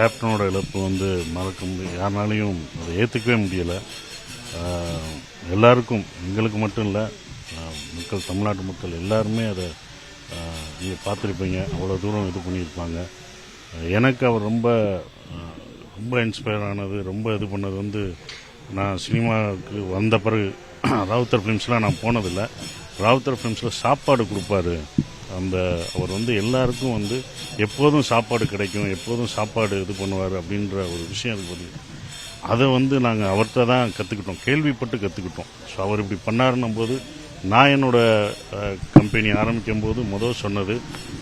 கேப்டனோட இழப்பு வந்து மறக்க முடியும் யாருனாலையும் அதை ஏற்றுக்கவே முடியலை. எல்லாருக்கும் எங்களுக்கு மட்டும் இல்லை மக்கள் தமிழ்நாட்டு மக்கள் எல்லாருமே அதை நீங்கள் பார்த்துருப்பீங்க. அவ்வளோ தூரம் இது பண்ணியிருப்பாங்க. எனக்கு அவர் ரொம்ப ரொம்ப இன்ஸ்பயர் ஆனது ரொம்ப இது பண்ணது வந்து நான் சினிமாவுக்கு வந்த பிறகு ராவுத்தர் ஃபிலிம்ஸ்லாம் நான் போனதில்லை. ராவுத்தர் ஃபிலிம்ஸில் சாப்பாடு கொடுப்பாரு. அந்த அவர் வந்து எல்லாருக்கும் வந்து எப்போதும் சாப்பாடு கிடைக்கும் எப்போதும் சாப்பாடு இது பண்ணுவார் அப்படின்ற ஒரு விஷயம் அதுக்கு பார்த்தீங்க அதை வந்து நாங்கள் அவர்கிட்ட தான் கற்றுக்கிட்டோம் கேள்விப்பட்டு கற்றுக்கிட்டோம் ஸோ அவர் இப்படி பண்ணாருன்னும் போது நான் என்னோட கம்பெனி ஆரம்பிக்கும் போது முதல் சொன்னது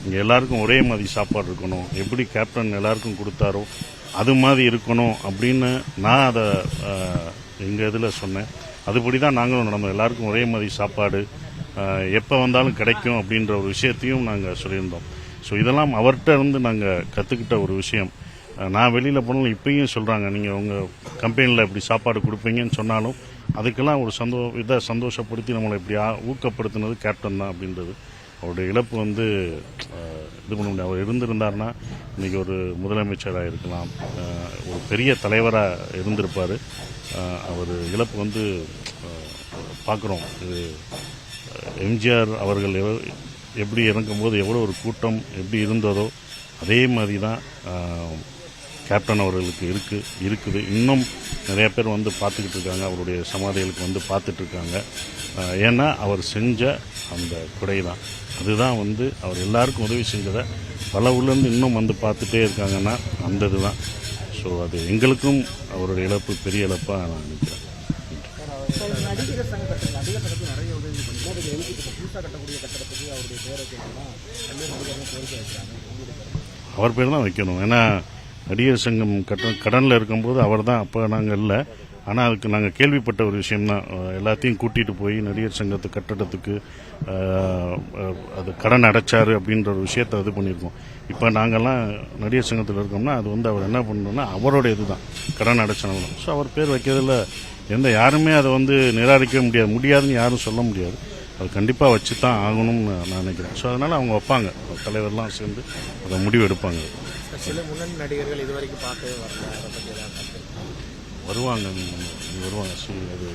இங்கே எல்லாருக்கும் ஒரே மாதிரி சாப்பாடு இருக்கணும். எப்படி கேப்டன் எல்லாருக்கும் கொடுத்தாரோ அது மாதிரி இருக்கணும். அப்படின்னு நான் அதை எங்கள் இதில் சொன்னேன். அதுபடி தான் நாங்களும் நடந்தோம். எல்லாருக்கும் ஒரே மாதிரி சாப்பாடு எப்போ வந்தாலும் கிடைக்கும் அப்படின்ற ஒரு விஷயத்தையும் நாங்கள் சொல்லியிருந்தோம். ஸோ இதெல்லாம் அவர்கிட்ட இருந்து நாங்கள் கற்றுக்கிட்ட ஒரு விஷயம். நான் வெளியில் போனாலும் இப்பயும் சொல்கிறாங்க நீங்கள் உங்கள் கம்பெனியில் இப்படி சாப்பாடு கொடுப்பீங்கன்னு சொன்னாலும் அதுக்கெல்லாம் ஒரு சந்தோ இதை சந்தோஷப்படுத்தி நம்மளை இப்படி ஊக்கப்படுத்தினது கேப்டன் தான் அப்படின்றது. அவருடைய இழப்பு வந்து இது பண்ண முடியும் அவர் இருந்திருந்தாருன்னா இன்றைக்கி ஒரு முதலமைச்சராக இருக்கலாம் ஒரு பெரிய தலைவராக இருந்திருப்பார். அவர் இழப்பு வந்து பார்க்குறோம் இது எம்ஜிஆர் அவர்கள் எப்படி இறங்கும்போது எவ்வளோ ஒரு கூட்டம் எப்படி இருந்ததோ அதே மாதிரி தான் கேப்டன் அவர்களுக்கு இருக்கு இருக்குது. இன்னும் நிறைய பேர் வந்து பார்த்துக்கிட்டு இருக்காங்க. அவருடைய சமாதிகளுக்கு வந்து பார்த்துட்டு இருக்காங்க. ஏன்னா அவர் செஞ்ச அந்த குடை தான் அதுதான் வந்து அவர் எல்லாருக்கும் உதவி செஞ்சதை பல ஊர்லேருந்து இன்னும் வந்து பார்த்துட்டே இருக்காங்கன்னா அந்த இதுதான். ஸோ அது எங்களுக்கும் அவருடைய இழப்பு பெரிய இழப்பாக நான் நினைக்கிறேன். நடிகர் சங்க கட்டணம் அதிக கட்டத்தில் நிறைய உதவி பண்ணி அதுக்கு எழுதி புதுசாக கட்டக்கூடிய கட்டடத்துக்கு அவருடைய பேரை கேட்கலாம் கல்லூரி நடிகர்கள் கோரிக்கை வைக்கிறாங்க அவர் பேர் தான் வைக்கணும். ஏன்னா நடிகர் சங்கம் கட்டணம் கடனில் இருக்கும்போது அவர் தான் அப்போ நாங்கள் இல்லை. ஆனால் அதுக்கு நாங்கள் கேள்விப்பட்ட ஒரு விஷயம்தான் தான் எல்லாத்தையும் கூட்டிகிட்டு போய் நடிகர் சங்கத்து கட்டடத்துக்கு அது கடன் அடைச்சாரு அப்படின்ற ஒரு விஷயத்த இது பண்ணியிருக்கோம். இப்போ நாங்கள்லாம் நடிகர் சங்கத்தில் இருக்கோம்னா அது வந்து அவர் என்ன பண்ணணும்னா அவரோட இதுதான் கடன் அடைச்சனவங்க ஸோ அவர் பேர் வைக்கிறதுல எந்த யாருமே அதை வந்து நிராகரிக்க முடியாது. முடியாதுன்னு யாரும் சொல்ல முடியாது. அது கண்டிப்பாக வச்சு தான் ஆகணும்னு நான் நினைக்கிறேன். ஸோ அதனால் அவங்க வைப்பாங்க. தலைவர்லாம் சேர்ந்து அதை முடிவு எடுப்பாங்க. சில முன்னணி நடிகர்கள் இது வரைக்கும் பார்க்கவே வரல. அதை பற்றி ஏதாவது கருத்து? வருவாங்க. வருவாங்க. ஸோ அது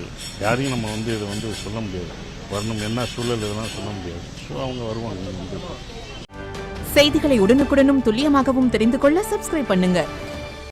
யாரையும் நம்ம வந்து இதை வந்து சொல்ல முடியாது. வரணும். என்ன சூழல் இதெல்லாம் சொல்ல முடியாது. ஸோ அவங்க வருவாங்க. செய்திகளை உடனுக்குடனும் துல்லியமாகவும் தெரிந்து கொள்ள சப்ஸ்கிரைப் பண்ணுங்க.